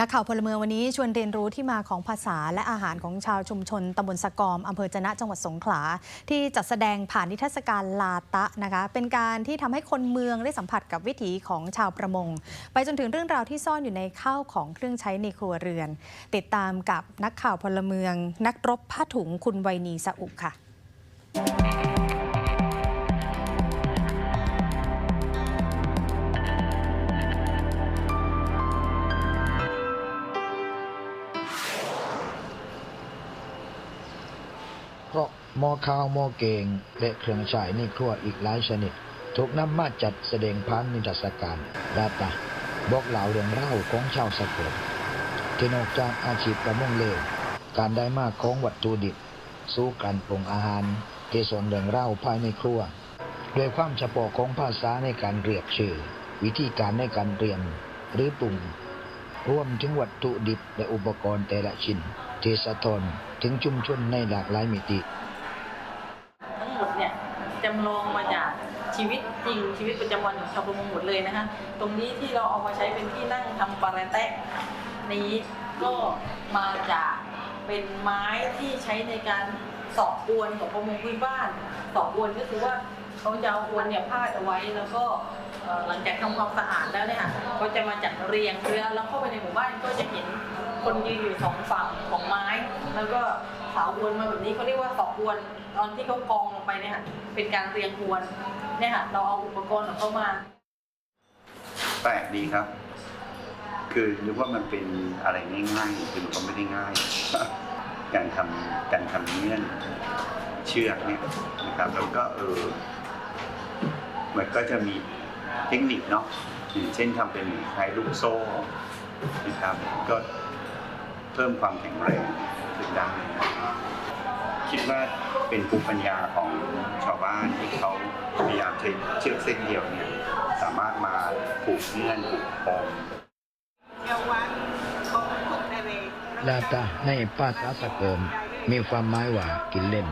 นักข่าวพลเมืองวันนี้ชวนเรียนรู้ที่มาของภาษาและอาหารของชาวชุมชนตำบลสะกอมอำเภอจะนะจังหวัดสงขลา ที่จัดแสดงผ่านนิทรรศการลาตะนะคะเป็นการที่ทำให้คนเมืองได้สัมผัสกับวิถีของชาวประมง ไปจนถึงเรื่องราวที่ซ่อนอยู่ในข้าวของเครื่องใช้ในครัวเรือน ติดตามกับนักข่าวพลเมือง นักรบผ้าถุงคุณไวนีสะอุค่ะ หม้อข้าวหม้อเกง และเครื่องใช้ในครัวอีกหลายชนิด ถูกนำมาจัดแสดงผ่านนิทรรศการดาตาบอกเล่าเรื่องเล่าของชาวสกลที่นอกจากอาชีพประมงเลวการได้มากของวัตถุดิบ สู้การปรุงอาหารที่ส่วนเรื่องเล่าภายในครัวด้วยความเฉพาะของภาษาในการเรียกชื่อ วิธีการในการเรียนหรือปรุงรวมถึงวัตถุดิบและอุปกรณ์แต่ละชิ้นที่สะท้อนถึงชุมชนในหลากหลายมิติ จำลองมาจากชีวิตจริงชีวิตประจำวันของชาวประมงหมดเลยนะคะ ตรงนี้ที่เราเอามาใช้เป็นที่นั่งทำปาราแตะนี้ก็มาจากเป็นไม้ที่ใช้ในการสอบอวนของประมงพื้นบ้านสอบอวนก็คือว่าเขาจะเอาอวนเนี่ยพาดเอาไว้แล้วก็หลังจากทำความสะอาดแล้วเนี่ยก็จะมาจัดเรียงเวลาเราเข้าไปในหมู่บ้านก็จะเห็นคนยืนอยู่สองฝั่งของ อวนมาแบบนี้เขาเรียกว่าสอบอวน ตอนที่เขากองลงไปเนี่ยค่ะเป็นการเรียงอวนเนี่ยค่ะเราเอาอุปกรณ์ของเขามา แปลกดีครับ คือนึกว่ามันเป็นอะไรง่ายๆคือมันก็ไม่ได้ง่าย การทำการทำเงื่อนเชือกเนี่ยนะครับแล้วก็เออมันก็จะมีเทคนิคเนาะอย่างเช่นทำเป็นคล้ายลูกโซ่นะครับ ก็เพิ่มความแข็งแรง ขึ้นได้คิดว่าเป็นภูมิปัญญาของชาวบ้านที่เขาพยายามใช้เชือกเส้นเดียวเนี่ยสามารถมาผูกเงื่อนผูกปมลาตาในภาษาสกลมีความหมายว่ากินเล่น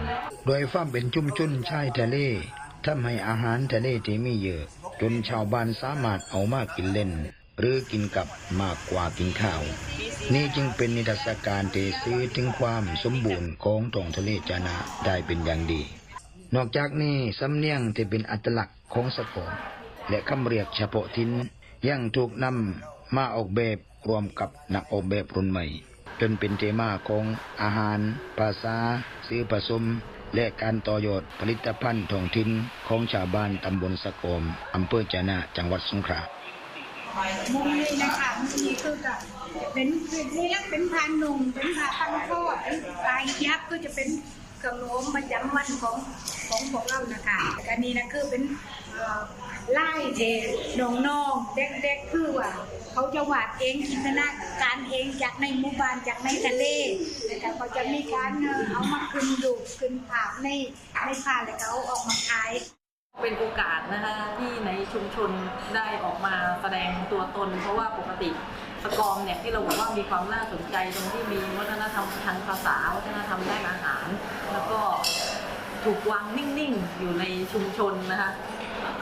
โดยความเป็นชุมชนชายทะเลทำให้อาหารทะเลที่มีเยอะ จนชาวบ้านสามารถเอามากินเล่น หรือกินกับมากกว่ากินข้าว นี่จึงเป็นนิทรรศการที่ซื้อถึงความสมบูรณ์ของท้องทะเลจานะได้เป็นอย่างดี นอกจากนี้สำเนียงที่เป็นอัตลักษณ์ของสกลและคำเรียกเฉพาะถิ่นยังถูกนำมาออกแบบรวมกับนักออกแบบรุ่นใหม่ จนเป็นเทมาของอาหาร ภาษาซื้อผสม และการต่อยอดผลิตภัณฑ์ท้องถิ่นของชาวบ้านตำบลสะโกมอำเภอจะนะจังหวัดสงขลามุมนี้นะคะมุมนี้คือกับ เป็นคือนี่ละเป็นพานหนุ่มเป็นผ้าพันคอเป็นปลายยักษ์ก็จะเป็นเครื่องโน้มประจำวันของของพวกเรานะคะอันนี้นะคือเป็นไล่เทน้องๆเด็กๆคือว่าเขาจะวาดเองจินตนาการเองจากในหมู่บ้านจากในทะเลนะคะเขาจะมีการเอามาขึ้นรูขึ้นภาพในในผ้าแล้วเอาออกมาขาย เป็นโอกาสนะคะที่ในชุมชนได้ออกมาแสดงตัวตน เพราะว่าปกติสกองเนี่ยที่เราบอกว่ามีความน่าสนใจตรงที่มีวัฒนธรรมทางภาษาวัฒนธรรมด้านอาหาร แล้วก็ถูกวางนิ่งๆอยู่ในชุมชนนะคะ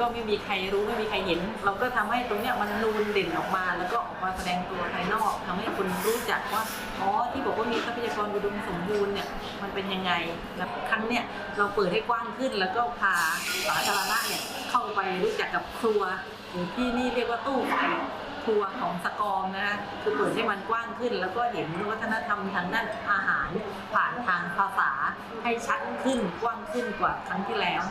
ก็ไม่มีใครรู้ไม่มีใครเห็น เราก็ทำให้ตรงเนี้ยมันนูนเด่นออกมา แล้วก็ออกมาแสดงตัวภายนอกทำให้คนรู้จักว่าอ๋อที่บอกว่ามีทรัพยากรอุดมสมบูรณ์เนี่ยมันเป็นยังไงแล้วครั้งเนี่ยเราเปิดให้กว้างขึ้น แล้วก็พาสาธารณะเนี่ยเข้าไปรู้จักกับครัวหรือที่นี่เรียกว่าตู้ไฟครัวของสกอมนะคะคือเปิดให้มันกว้างขึ้น แล้วก็เห็นวัฒนธรรมทางด้านอาหารผ่านทางภาษาให้ชัดขึ้นกว้างขึ้นกว่าครั้งที่แล้ว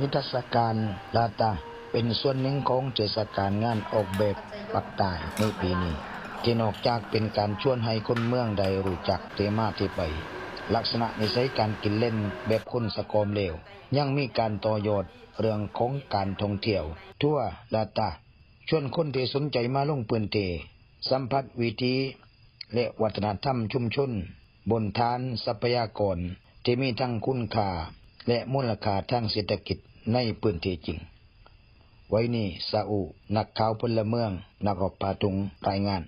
นิทรรศการลาตาเป็นส่วนหนึ่งของเทศกาลงานออกแบบปักใต้ในปีนี้ที่นอกจากเป็นการชวนให้คนเมืองได้รู้จักเทมาที่ไป ลักษณะนิสัยการกินเล่นแบบคนสกอมเลวยังมีการต่อยอดเรื่องของการท่องเที่ยว ทั่วลาตาชวนคนที่สนใจมาลงพื้นที่สัมผัสวิถีและวัฒนธรรมชุมชน บนฐานทรัพยากรที่มีทั้งคุณค่า และมูลค่าทางเศรษฐกิจในพื้นที่จริง ไว้นี่ซาอุนักข่าวพลเมือง นักรบปาตุงรายงาน